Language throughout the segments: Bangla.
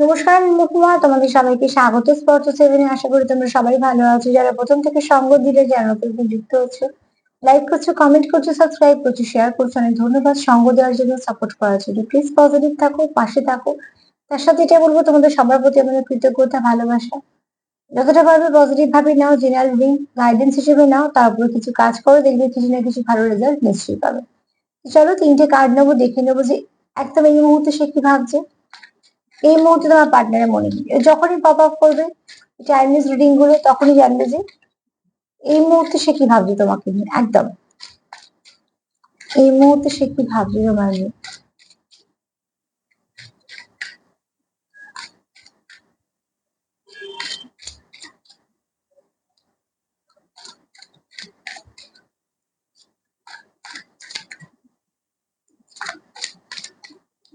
নমস্কার, আমি মুকুমা তোমাদের সবাইকে স্বাগত। স্পর্শ সেভেনে আশা করি তোমরা সবাই ভালো আছো। যারা প্রথম থেকে সঙ্গ দিলে যারা নতুন যুক্ত হচ্ছে লাইক করছ কমেন্ট করছ সাবস্ক্রাইব করছ শেয়ার করছ। অনেক ধন্যবাদ সঙ্গ দেওয়ার জন্য সাপোর্ট করার জন্য। প্লিজ পজিটিভ থাকো, পাশে থাকো। তার সাথে এটা বলব, তোমাদের সবার প্রতি আমাদের কৃতজ্ঞতা, ভালোবাসা। যতটা পারবে পজিটিভ ভাবে নাও জেনারেল রিডিং গাইডেন্স হিসেবে নাও, তারপরে কিছু কাজ করো, দেখবে কিছু না কিছু ভালো রেজাল্ট নিশ্চয়ই পাবে। চলো, তিনটে কার্ড নেব, দেখে নেব যে একদম এই মুহূর্তে সে কি ভাবছে। এই মুহূর্তে তোমার পার্টনারের মনে কি যখনই পপ আপ করবে চাইনিজ রিডিংগুলো, তখনই জানবে যে এই মুহূর্তে সে কি ভাবছে তোমাকে নিয়ে, একদম। এই মুহূর্তে সে কি ভাবছে তোমার নিয়ে।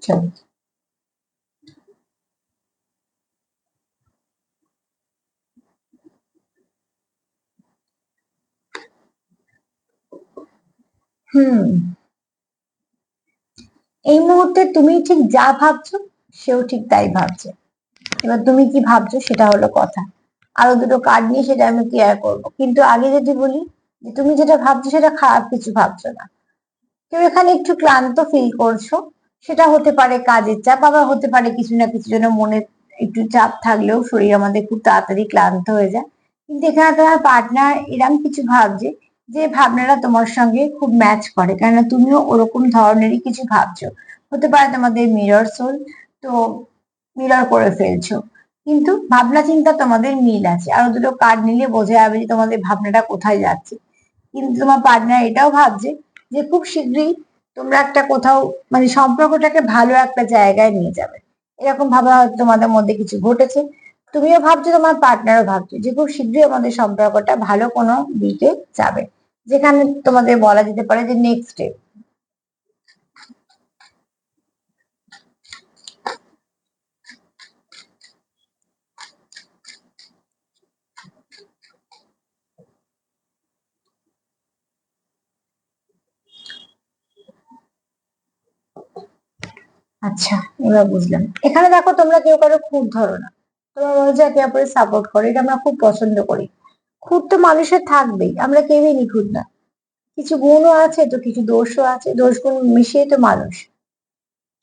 চলো। এই মুহূর্তে তুমি ঠিক যা ভাবছ, সেও ঠিক তাই ভাবছে। এবার তুমি কি ভাবছ, সেটা হলো কথা। আরও দুটো কার্ড নিয়ে সেটা আমি ক্লিয়ার করব। কিন্তু আগে যদি বলি যে তুমি যেটা ভাবছ, সেটা খারাপ কিছু ভাবছ না। কেউ এখানে একটু ক্লান্ত ফিল করছ, সেটা হতে পারে কাজের চাপ, আবার হতে পারে কিছু না কিছু জন্য মনে একটু চাপ থাকলেও শরীর আমাদের খুব তাড়াতাড়ি ক্লান্ত হয়ে যায়। কিন্তু এখানে তোমার পার্টনার এরম কিছু ভাবছে যে ভাবনাটা তোমার সঙ্গে খুব ম্যাচ করে। কেননা তুমিও ওরকম ধরনেরই কিছু ভাবছ। হতে পারে তোমাদের মিরর সোল তো মিরর করে ফেলছো। কিন্তু ভাবনা চিন্তা তোমাদের মিল আছে। আরও দুটো কার্ড নিলে বোঝা যাবে যে তোমাদের ভাবনাটা কোথায় যাচ্ছে। কিন্তু তোমার পার্টনার এটাও ভাবছে যে খুব শীঘ্রই তোমরা একটা কোথাও মানে সম্পর্কটাকে ভালো একটা জায়গায় নিয়ে যাবে। এরকম ভাবা হয়তো তোমাদের মধ্যে কিছু ঘটেছে। তুমিও ভাবছ তোমার পার্টনারও ভাবছ যে খুব শীঘ্রই আমাদের সম্পর্কটা ভালো কোনো দিকে যাবে। যেখানে তোমাদের বলা যেতে পারে যে নেক্সট স্টেপ আচ্ছা এবার বুঝলাম। এখানে দেখো তোমরা কেউ কারও খুব ধরো না। তোমরা বলছো একে অপরের সাপোর্ট করো, এটা আমরা খুব পছন্দ করি। খুঁত তো মানুষের থাকবেই, আমরা কেউই নিখুঁত না। কিছু গুণও আছে তো, কিছু দোষও আছে দোষ গুণ মিশিয়ে তো মানুষ।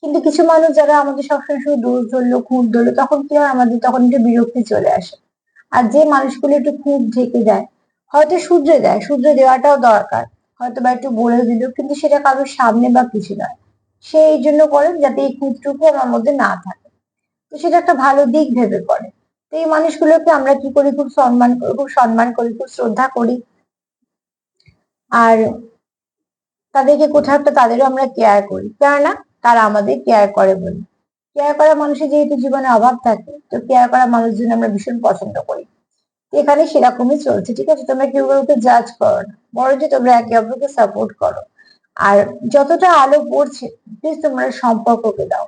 কিন্তু কিছু মানুষ যারা আমাদের সবসময় শুধু দোষ ধরলো, খুঁত ধরলো, তখন কি হয় আমাদের, তখন একটু বিরক্তি চলে আসে। আর যে মানুষগুলো একটু খুঁত ঢেকে দেয়, হয়তো শুধরে দেয়, শুধরে দেওয়াটাও দরকার। হয়তো বা একটু বলে দিল, কিন্তু সেটা কারোর সামনে বা কিছু নয়। সে এই জন্য করেন যাতে এই খুঁতটুকু আমার মধ্যে না থাকে। তো সেটা একটা ভালো দিক ভেবে করে। এই মানুষগুলোকে আমরা কি করি? খুব সম্মান করি খুব সম্মান করি, খুব শ্রদ্ধা করি। আর তাদেরকে কোথাও একটা তাদেরও আমরা কেয়ার করি। কেননা তারা আমাদের কেয়ার করে বলি। কেয়ার করা মানুষের যেহেতু জীবনে অভাব থাকে, তো কেয়ার করা মানুষজন আমরা ভীষণ পছন্দ করি। এখানে সেরকমই চলছে, ঠিক আছে? তোমরা কেউ কাউকে জাজ করো না। বড় যে তোমরা একে অপরকে সাপোর্ট করো। আর যতটা আলো পড়ছে প্লিজ তোমরা সম্পর্ককে দাও।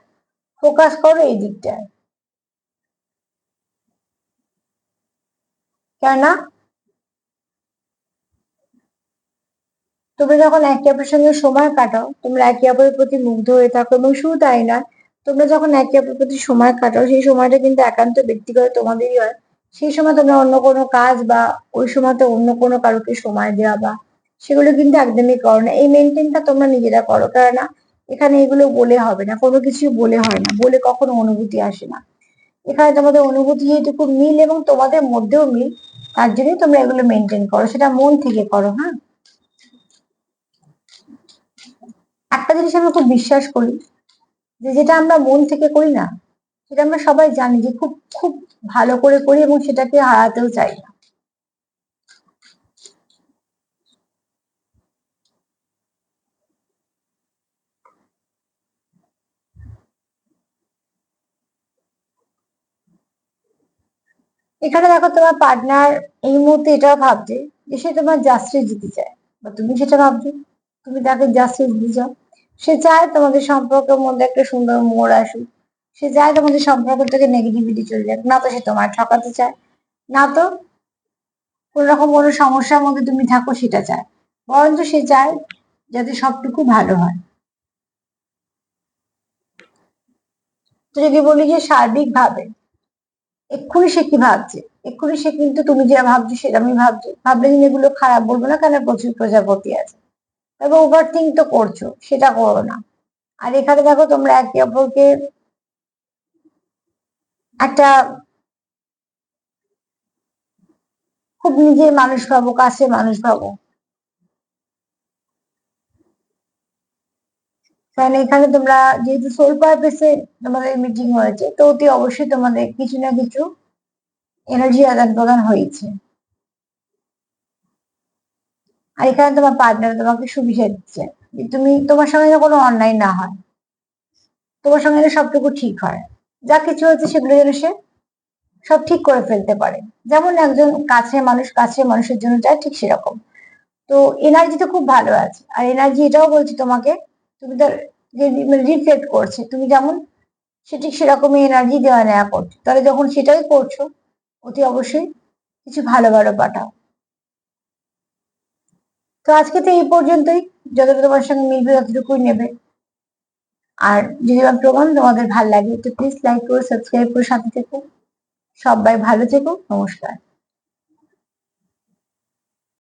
ফোকাস করো এই দিকটায়। কেননা তোমরা যখন একে অপরের সঙ্গে সময় কাটাও, তোমরা একে অপরের প্রতি মুগ্ধ হয়ে থাকো এবং শুধু তাই না তোমরা যখন একে অপরের প্রতি সময় কাটাও, সেই সময়টা কিন্তু একান্ত ব্যক্তিগত তোমাদেরই হয়। সেই সময় তোমরা অন্য কোনো কাজ বা ওই সময়তে অন্য কোনো কারোকে সময় দেওয়া বা সেগুলো কিন্তু একদমই করো না। এই মেনটেনটা তোমরা নিজেরা করো, কেননা এখানে এগুলো বলে হবে না, কোনো কিছু বলে হয় না, বলে কখনো অনুভূতি আসে না। এখানে তোমাদের অনুভূতি যেহেতু খুব মিল এবং তোমাদের মধ্যেও মিল তার জন্যই তোমরা এগুলো মেনটেন করো, সেটা মন থেকে করো হ্যাঁ? একটা জিনিস আমি খুব বিশ্বাস করি, যে যেটা আমরা মন থেকে করি না, সেটা আমরা সবাই জানি যে খুব খুব ভালো করে করি এবং সেটাকে হারাতেও চাই না। এখানে দেখো তোমার পার্টনার এই মুহূর্তে এটাও ভাবছে যে সে তোমার জাস্টিস দিতে চায়। বা তুমি সেটা ভাবছ? তুমি তাকে জাস্টিস দিতে চাও সে চায় তোমাদের সম্পর্কের মধ্যে একটা সুন্দর মোড় আসুক। সে চায় তোমাদের সম্পর্ক থেকে নেগেটিভিটি চলে যাক। না তো সে তোমার ঠকাতে চায়। না তো কোন রকম কোনো সমস্যার মধ্যে তুমি থাকো সেটা চায়। বরঞ্চ সে চায় যাতে সবটুকু ভালো হয়। তো যদি বলি যে সার্বিক ভাবে এক্ষুনি সে কি ভাবছে? এক্ষুনি সে কিন্তু তুমি যা ভাবছ সেটা আমি ভাবছি। ভাবলে কিন্তু এগুলো খারাপ বলব না, কেন প্রচুর প্রজাপতি আছে? তবে ওভার থিঙ্ক তো করছ, সেটা করো না। আর এখানে দেখো তোমরা একে অপরকে একটা খুব নিজের মানুষ ভাবো কাছে মানুষ ভাবো কারণ এখানে তোমরা যেহেতু সোল পারপাসে তোমাদের মিটিং হয়েছে, তো অতি অবশ্যই তোমাদের কিছু না কিছু এনার্জি আদান প্রদান হয়েছে। আর এখানে তোমার পার্টনার তোমাকে সুবিধা দিচ্ছে যে তুমি, তোমার সঙ্গে যেন কোনো অন্যায় না হয়। তোমার সঙ্গে যেন সবটুকু ঠিক হয়। যা কিছু হচ্ছে সেগুলো যেন সে সব ঠিক করে ফেলতে পারে। যেমন একজন কাছের মানুষ, কাছের মানুষের জন্য চায় ঠিক সেরকম। তো এনার্জি তো খুব ভালো আছে। আর এনার্জি এটাও বলছি তোমাকে তুমি তার মানে রিফ্লেক্ট করছে, তুমি যেমন সে ঠিক সেরকমই এনার্জি দেওয়া নেওয়া করছ, তাহলে যখন সেটাই করছ, অতি অবশ্যই কিছু ভালো ভালো পাঠাও। তো আজকে তো এই পর্যন্তই, যতটা তোমার সঙ্গে মিলবে ততটুকুই নেবে। আর যদি আমার প্রমাণ তোমাদের ভালো লাগে, তো প্লিজ লাইক করো সাবস্ক্রাইব করে, সাথে থেকো। সবাই ভালো থেকো, নমস্কার।